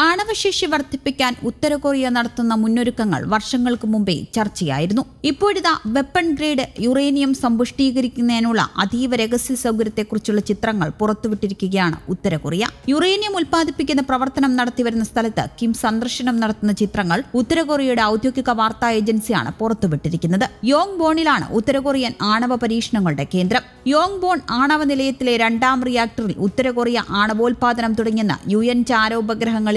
ആണവശേഷി വർദ്ധിപ്പിക്കാൻ ഉത്തര കൊറിയ നടത്തുന്ന മുന്നൊരുക്കങ്ങൾ വർഷങ്ങൾക്ക് മുമ്പേ ചർച്ചയായിരുന്നു. ഇപ്പോഴിതാ വെപ്പൺ ഗ്രേഡ് യുറേനിയം സമ്പുഷ്ടീകരിക്കുന്നതിനുള്ള അതീവ രഹസ്യ സൗകര്യത്തെക്കുറിച്ചുള്ള ചിത്രങ്ങൾ പുറത്തുവിട്ടിരിക്കുകയാണ് ഉത്തര കൊറിയ. യുറേനിയം ഉൽപ്പാദിപ്പിക്കുന്ന പ്രവർത്തനം നടത്തിവരുന്ന സ്ഥലത്ത് കിം സന്ദർശനം നടത്തുന്ന ചിത്രങ്ങൾ ഉത്തര കൊറിയയുടെ ഔദ്യോഗിക വാർത്താ ഏജൻസിയാണ് പുറത്തുവിട്ടിരിക്കുന്നത്. യോങ് ബോണിലാണ് ഉത്തര കൊറിയൻ ആണവ പരീക്ഷണങ്ങളുടെ കേന്ദ്രം. യോങ് ബോൺ ആണവ നിലയത്തിലെ രണ്ടാം റിയാക്ടറിൽ ഉത്തര കൊറിയ ആണവോൽപാദനം തുടങ്ങിയെന്ന് യു എൻ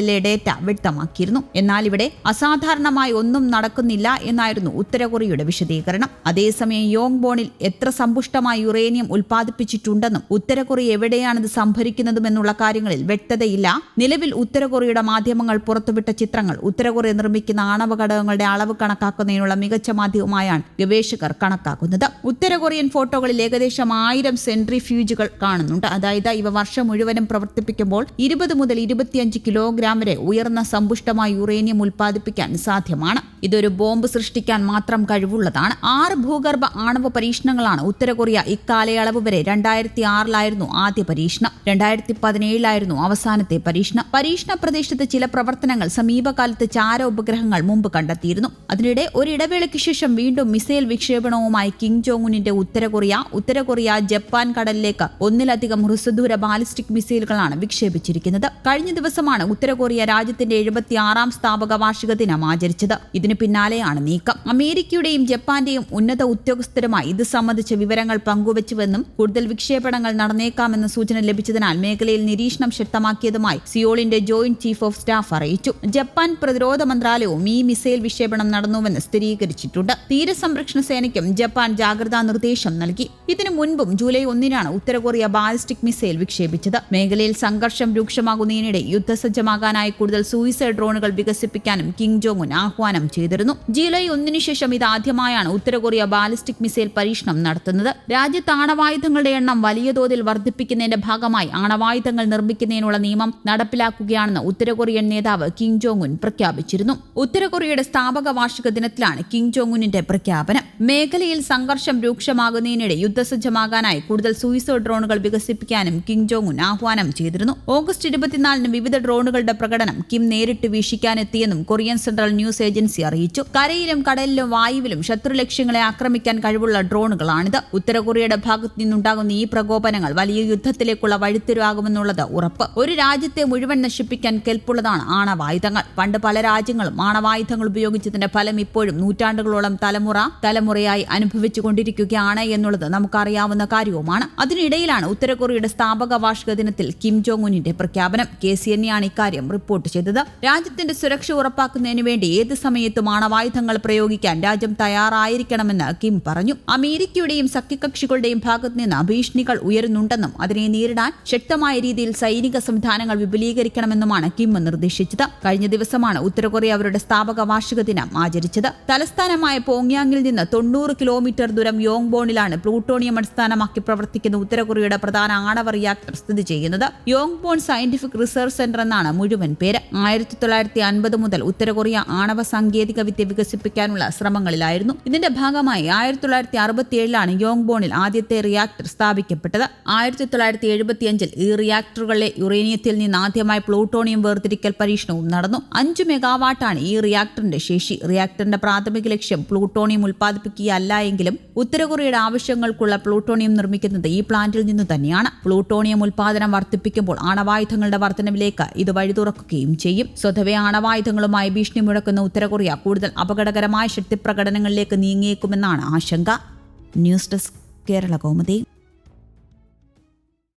ചാരോപഗ്രഹങ്ങളിലെ ഡേറ്റ വ്യക്തമാക്കിയിരുന്നു. എന്നാൽ ഇവിടെ അസാധാരണമായി ഒന്നും നടക്കുന്നില്ല എന്നായിരുന്നു ഉത്തര കൊറിയയുടെ വിശദീകരണം. അതേസമയം യോങ് ബോണിൽ എത്ര സമ്പുഷ്ടമായി യുറേനിയം ഉൽപ്പാദിപ്പിച്ചിട്ടുണ്ടെന്നും ഉത്തര കൊറിയ എവിടെയാണിത് സംഭരിക്കുന്നതുമെന്നുള്ള കാര്യങ്ങളിൽ വ്യക്തതയില്ല. നിലവിൽ ഉത്തര കൊറിയയുടെ മാധ്യമങ്ങൾ പുറത്തുവിട്ട ചിത്രങ്ങൾ ഉത്തര കൊറിയ നിർമ്മിക്കുന്ന ആണവ ഘടകങ്ങളുടെ അളവ് കണക്കാക്കുന്നതിനുള്ള മികച്ച മാധ്യമമായാണ് ഗവേഷകർ കണക്കാക്കുന്നത്. ഉത്തര കൊറിയൻ ഫോട്ടോകളിൽ ഏകദേശം ആയിരം സെൻട്രി ഫ്യൂജുകൾ കാണുന്നുണ്ട്. അതായത് ഇവ വർഷം മുഴുവനും പ്രവർത്തിപ്പിക്കുമ്പോൾ ഇരുപത് മുതൽ ഇരുപത്തിയഞ്ച് കിലോഗ്രാം വരെ ഉയർന്ന സമ്പുഷ്ടമായ യുറേനിയം ഉൽപ്പാദിപ്പിക്കാൻ സാധ്യമാണ്. ഇതൊരു ബോംബ് സൃഷ്ടിക്കാൻ മാത്രം കഴിവുള്ളതാണ്. ആറ് ഭൂഗർഭ ആണവ പരീക്ഷണങ്ങളാണ്. ഉത്തര കൊറിയ ഇക്കാലയളവ് വരെ രണ്ടായിരത്തി ആറിലായിരുന്നു ആദ്യ പരീക്ഷണം. രണ്ടായിരത്തി പതിനേഴിലായിരുന്നു അവസാനത്തെ പരീക്ഷണം. പരീക്ഷണ പ്രദേശത്ത് ചില പ്രവർത്തനങ്ങൾ സമീപകാലത്ത് ചാര ഉപഗ്രഹങ്ങൾ മുമ്പ് കണ്ടെത്തിയിരുന്നു. അതിനിടെ ഒരിടവേളയ്ക്ക് ശേഷം വീണ്ടും മിസൈൽ വിക്ഷേപണവുമായി കിങ് ജോങ്ങുനിന്റെ ഉത്തര കൊറിയ ഉത്തര കൊറിയ ജപ്പാൻ കടലിലേക്ക് ഒന്നിലധികം ഹ്രസ്വദൂര ബാലിസ്റ്റിക് മിസൈലുകളാണ് വിക്ഷേപിച്ചിരിക്കുന്നത്. കഴിഞ്ഞ ദിവസമാണ് ഉത്തര കൊറിയ രാജ്യത്തിന്റെ എഴുപത്തിയാറാം സ്ഥാപക വാർഷിക ദിനം ആചരിച്ചത്. ഇതിന് പിന്നാലെയാണ് നീക്കം. അമേരിക്കയുടെയും ജപ്പാന്റെയും ഉന്നത ഉദ്യോഗസ്ഥരുമായി ഇത് സംബന്ധിച്ച വിവരങ്ങൾ പങ്കുവച്ചുവെന്നും കൂടുതൽ വിക്ഷേപണങ്ങൾ നടന്നേക്കാമെന്ന സൂചന ലഭിച്ചതിനാൽ മേഖലയിൽ നിരീക്ഷണം ശക്തമാക്കിയതുമായി സിയോളിന്റെ ജോയിന്റ് ചീഫ് ഓഫ് സ്റ്റാഫ് അറിയിച്ചു. ജപ്പാൻ പ്രതിരോധ മന്ത്രാലയവും ഈ മിസൈൽ വിക്ഷേപണം നടന്നുവെന്ന് സ്ഥിരീകരിച്ചിട്ടുണ്ട്. തീരസംരക്ഷണ സേനയ്ക്കും ജപ്പാൻ ജാഗ്രതാ നിർദ്ദേശം നൽകി. ഇതിനു മുൻപും ജൂലൈ ഒന്നിനാണ് ഉത്തര കൊറിയ ബാലിസ്റ്റിക് മിസൈൽ വിക്ഷേപിച്ചത്. മേഖലയിൽ സംഘർഷം രൂക്ഷമാകുന്നതിനിടെ യുദ്ധസജ്ജമാകാനായി കൂടുതൽ സൂയിസൈഡ് ഡ്രോണുകൾ വികസിപ്പിക്കാനും കിങ് ജോങ് ഉൻ ആഹ്വാനം ചെയ്തിരുന്നു. ജൂലൈ ഒന്നിനു ശേഷം ഇതാദ്യമായാണ് ഉത്തര കൊറിയ ബാലിസ്റ്റിക് മിസൈൽ പരീക്ഷണം നടത്തുന്നത്. രാജ്യത്ത് ആണവായുധങ്ങളുടെ എണ്ണം വലിയ തോതിൽ വർദ്ധിപ്പിക്കുന്നതിന്റെ ഭാഗമായി ആണവായുധങ്ങൾ നിർമ്മിക്കുന്നതിനുള്ള നിയമം നടപ്പിലാക്കുകയാണെന്ന് ഉത്തര കൊറിയൻ നേതാവ് കിങ് ജോങ് ഉൻ പ്രഖ്യാപിച്ചിരുന്നു. ഉത്തര കൊറിയയുടെ സ്ഥാപക വാർഷിക ദിനത്തിലാണ് കിങ് ജോങ് ഉന്നിന്റെ പ്രഖ്യാപനം. മേഖലയിൽ സംഘർഷം രൂക്ഷമാകുന്നതിനിടെ യുദ്ധസജ്ജമാകാനായി കൂടുതൽ സൂയിസോ ഡ്രോണുകൾ വികസിപ്പിക്കാനും കിങ് ജോങ് ഉൻ ആഹ്വാനം ചെയ്തിരുന്നു. ഓഗസ്റ്റ് ഇരുപത്തിനാലിന് വിവിധ ഡ്രോണുകളുടെ പ്രകടനം കിം നേരിട്ട് വീക്ഷിക്കാനെത്തിയെന്നും കൊറിയൻ സെൻട്രൽ ന്യൂസ് ഏജൻസി അറിയിച്ചു. കരയിലും കടലിലും വായുവിലും ശത്രു ലക്ഷ്യങ്ങളെ ആക്രമിക്കാൻ കഴിവുള്ള ഡ്രോണുകളാണിത്. ഉത്തര കൊറിയയുടെ ഭാഗത്തു നിന്നുണ്ടാകുന്ന ഈ പ്രകോപനങ്ങൾ വലിയ യുദ്ധത്തിലേക്കുള്ള വഴിത്തിരിവാകുമെന്നുള്ളത് ഉറപ്പ്. ഒരു രാജ്യത്തെ മുഴുവൻ നശിപ്പിക്കാൻ കെൽപ്പുള്ളതാണ് ആണവായുധങ്ങൾ. പണ്ട് പല രാജ്യങ്ങളും ആണവായുധങ്ങൾ ഉപയോഗിച്ചതിന്റെ ഫലം ഇപ്പോഴും നൂറ്റാണ്ടുകളോളം തലമുറ തലമുറയായി അനുഭവിച്ചു കൊണ്ടിരിക്കുകയാണ് എന്നുള്ളത് നമുക്കറിയാവുന്ന കാര്യവുമാണ്. അതിനിടയിലാണ് ഉത്തര കൊറിയയുടെ സ്ഥാപക വാർഷിക ദിനത്തിൽ കിം ജോങ് ഉന്നിന്റെ പ്രഖ്യാപനം. കെ സി എന്നെയാണ് ഇക്കാര്യം റിപ്പോർട്ട് ചെയ്തത്. രാജ്യത്തിന്റെ സുരക്ഷ ഉറപ്പാക്കുന്നതിന് വേണ്ടി ഏത് സമയത്തും ആണവായുധങ്ങൾ പ്രയോഗിക്കാൻ രാജ്യം തയ്യാറായിരിക്കണമെന്ന് കിം പറഞ്ഞു. അമേരിക്കയുടെയും സഖ്യകക്ഷികളുടെയും ഭാഗത്തു നിന്ന് ഭീഷണികൾ ഉയരുന്നുണ്ടെന്നും അതിനെ നേരിടാൻ ശക്തമായ രീതിയിൽ സൈനിക സംവിധാനങ്ങൾ വിപുലീകരിക്കണമെന്നുമാണ് കിം നിർദ്ദേശിച്ചത്. കഴിഞ്ഞ ദിവസമാണ് ഉത്തരകൊറിയ അവരുടെ സ്ഥാപക വാർഷിക ദിനം ആചരിച്ചത്. തലസ്ഥാനമായ പോങ്യാങ്ങിൽ നിന്ന് തൊണ്ണൂറ് കിലോമീറ്റർ ദൂരം യോങ് ബോണിലാണ് പ്ലൂട്ടോണിയം അടിസ്ഥാനമാക്കി പ്രവർത്തിക്കുന്ന ഉത്തരകൊറിയയുടെ പ്രധാന ആണവ റിയാക്ടർ സ്ഥിതി ചെയ്യുന്നത്. Yongbyon Scientific Research Centre എന്നാണ് മുഴുവൻ പേര്. ആയിരത്തി തൊള്ളായിരത്തി അൻപത് മുതൽ ഉത്തരകൊറിയ ആണവ സാങ്കേതിക വിദ്യ വികസിപ്പിക്കാനുള്ള ശ്രമങ്ങളിലായിരുന്നു. ഇതിന്റെ ഭാഗമായി ആയിരത്തി തൊള്ളായിരത്തി അറുപത്തിയേഴിലാണ് യോങ് ബോണിൽ ആദ്യത്തെ റിയാക്ടർ സ്ഥാപിക്കപ്പെട്ടത്. ആയിരത്തി തൊള്ളായിരത്തി എഴുപത്തിയഞ്ചിൽ ഈ റിയാക്ടറുകളിലെ യുറേനിയത്തിൽ നിന്ന് ആദ്യമായി പ്ലൂട്ടോണിയം വേർതിരിക്കൽ പരീക്ഷണവും നടന്നു. അഞ്ചു മെഗാവാട്ടാണ് ഈ റിയാക്ടറിന്റെ ശേഷി. റിയാക്ടറിന്റെ പ്രാഥമിക ലക്ഷ്യം പ്ലൂട്ടോണിയം ഉൽപ്പാദിപ്പിക്കുകയല്ല എങ്കിലും ഉത്തര കൊറിയയുടെ ആവശ്യങ്ങൾക്കുള്ള പ്ലൂട്ടോണിയം നിർമ്മിക്കുന്നത് ഈ പ്ലാന്റിൽ നിന്ന് തന്നെയാണ്. പ്ലൂട്ടോണിയം ഉൽപ്പാദനം വർദ്ധിപ്പിക്കുമ്പോൾ ആണവായുധങ്ങളുടെ വർധനവിലേക്ക് ഇത് വഴി തുറക്കുകയും ചെയ്യും. സ്വതവേ ആണവായുധങ്ങളുമായി ഭീഷണി മുഴക്കുന്ന ഉത്തര കൊറിയ കൂടുതൽ അപകടകരമായ ശക്തിപ്രകടനങ്ങളിലേക്ക് നീങ്ങിയേക്കുമെന്നാണ് ആശങ്ക. News desk Kerala Kaumudi.